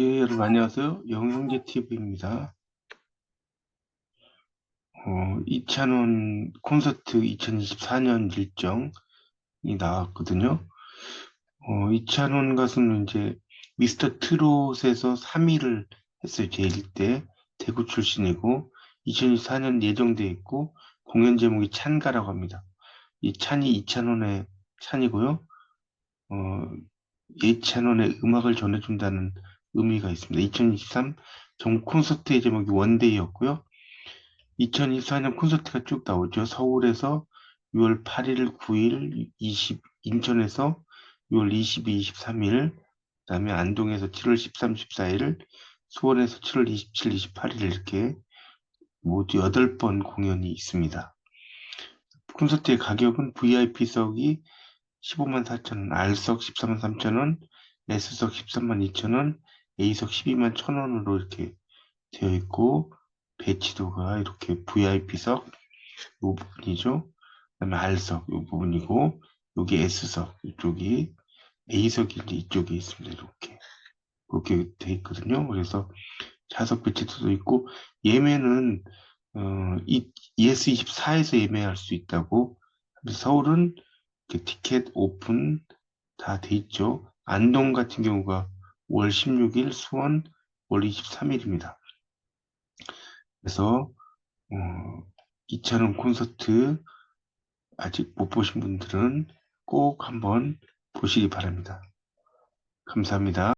예, 여러분 안녕하세요. 영영재 TV입니다. 어, 이찬원 콘서트 2024년 일정이 나왔거든요. 어, 이찬원 가수는 이제 미스터 트롯에서 3위를 했어요. 제1 때 대구 출신이고 2024년 예정돼 있고 공연 제목이 찬가라고 합니다. 이 찬이 이찬원의 찬이고요. 어, 예찬원의 음악을 전해준다는 의미가 있습니다. 2023전 콘서트의 제목이 원데이였고요. 2024년 콘서트가 쭉 나오죠. 서울에서 6월 8일, 9일, 20 인천에서 6월 22, 23일, 그 다음에 안동에서 7월 13, 14일, 수원에서 7월 27, 28일 이렇게 모두 8번 공연이 있습니다. 콘서트의 가격은 VIP석이 15만 4천 원, R석 14만 3천 원, S석 13만 2천 원, A석 12만 1천 원으로 이렇게 되어 있고 배치도가 이렇게 VIP석 이 부분이죠. 그다음에 R석 이 부분이고 여기 S석 이쪽이 A석이 이제 이쪽에 있습니다. 이렇게 이렇게 돼 있거든요. 그래서 좌석 배치도도 있고 예매는 어, 이 ES24에서 예매할 수 있다고 서울은 티켓 오픈 다 돼 있죠. 안동 같은 경우가 월 16일, 수원 월 23일입니다. 그래서 어, 2차원 콘서트 아직 못 보신 분들은 꼭 한번 보시기 바랍니다. 감사합니다.